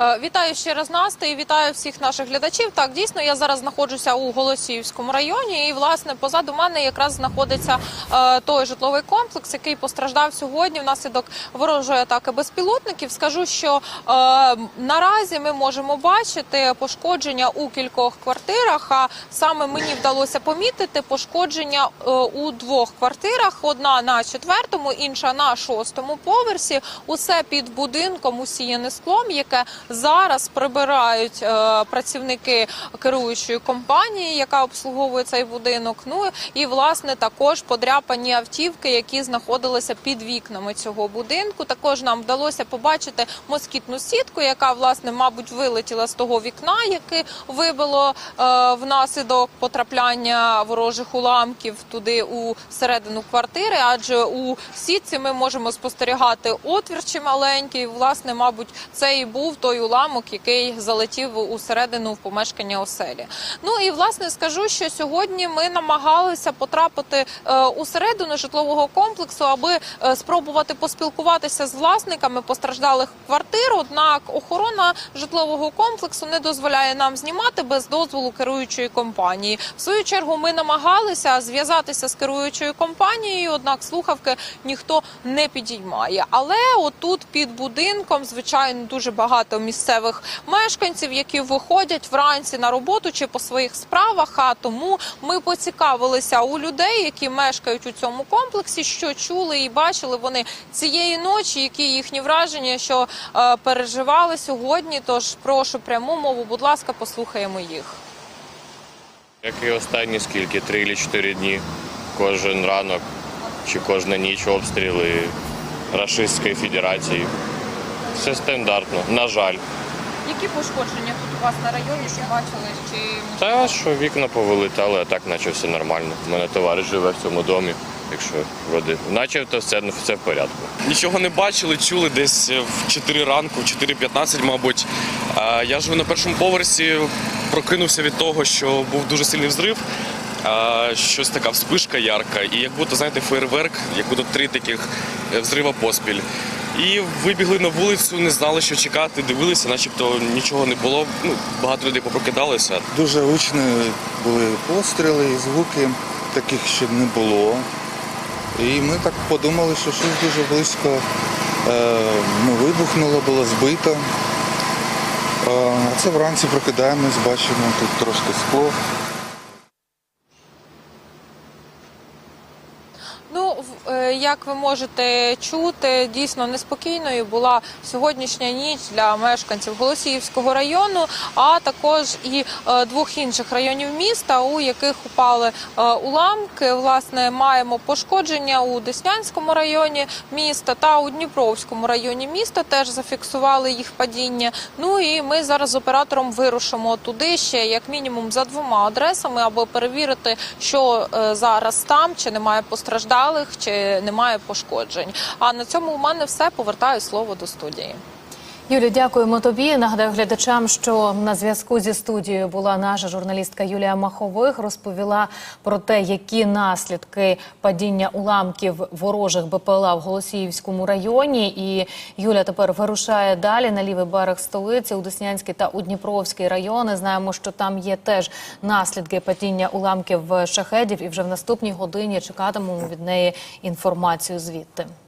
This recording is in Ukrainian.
Е, Вітаю ще раз Настя і вітаю всіх наших глядачів. Так, дійсно, я зараз знаходжуся у Голосіївському районі, і власне позаду мене якраз знаходиться е, той житловий комплекс, який постраждав сьогодні внаслідок ворожої атаки безпілотників. Скажу, що е, наразі ми можемо бачити пошкодження у кількох квартирах. А саме мені вдалося помітити пошкодження у двох квартирах: одна на четвертому, інша на шостому поверсі. Усе під будинком усіяне склом, яке зараз прибирають е, працівники керуючої компанії, яка обслуговує цей будинок. Ну і власне також подряпані автівки, які знаходилися під вікнами цього будинку. Також нам вдалося побачити москітну сітку, яка власне, мабуть, вилетіла з того вікна, яке вибило е, внаслідок потрапляння ворожих уламків туди у середину квартири. Адже у сітці ми можемо спостерігати отвір чималенький. Власне, мабуть, це і був той уламок, який залетів у середину в помешкання оселі. Ну і власне скажу, що сьогодні ми намагалися потрапити е, у середину житлового комплексу, аби е, спробувати поспілкуватися з власниками постраждалих квартир. Однак охорона житлового комплексу не дозволяє нам знімати без дозволу керуючої компанії. В свою чергу ми намагалися зв'язатися з керуючою компанією, однак слухавки ніхто не підіймає. Але отут під будинком, звичайно, дуже багато місцевих мешканців, які виходять вранці на роботу чи по своїх справах. А тому ми поцікавилися у людей, які мешкають у цьому комплексі, що чули і бачили вони цієї ночі, які їхні враження, що е, переживали сьогодні. Тож прошу пряму мову, будь ласка, послухаємо їх. Як і останні скільки, три чи чотири дні. Кожен ранок чи кожна ніч обстріли Рашистської Федерації. Все стандартно, на жаль. Які пошкодження тут у вас на районі? Що бачили? Чи Та що вікна повилетали, а так наче все нормально. У мене товариш живе в цьому домі, якщо води. Наче то все, все в порядку. Нічого не бачили, чули десь в 4 ранку, 4.15, мабуть. Я живу на першому поверсі, прокинувся від того, що був дуже сильний взрив. Щось така вспишка ярка, і як будто, знаєте, фейерверк, як будто три таких е, взрива поспіль. І вибігли на вулицю, не знали, що чекати, дивилися, начебто нічого не було. Ну, багато людей попрокидалося. Дуже гучні були постріли і звуки, таких ще не було. І ми так подумали, що щось дуже близько е, ну, вибухнуло, було збито. Е, це вранці прокидаємось, бачимо тут трошки скло. Ну, в- е, як ви можете чути, дійсно неспокійною була сьогоднішня ніч для мешканців Голосіївського району, а також і е, двох інших районів міста, у яких упали е, уламки. Власне, маємо пошкодження у Деснянському районі міста та у Дніпровському районі міста. Теж зафіксували їх падіння. Ну і ми зараз з оператором вирушимо туди ще як мінімум за двома адресами, аби перевірити, що е, зараз там, чи немає постраждалих, чи немає пошкоджень. А на цьому у мене все. Повертаю слово до студії. Юлі, дякуємо тобі. Нагадаю глядачам, що на зв'язку зі студією була наша журналістка Юлія Махових. Розповіла про те, які наслідки падіння уламків ворожих БПЛА в Голосіївському районі. І Юля тепер вирушає далі на лівий берег столиці у Деснянський та у Дніпровський райони. Знаємо, що там є теж наслідки падіння уламків шахедів. І вже в наступній годині чекатимемо від неї інформацію звідти.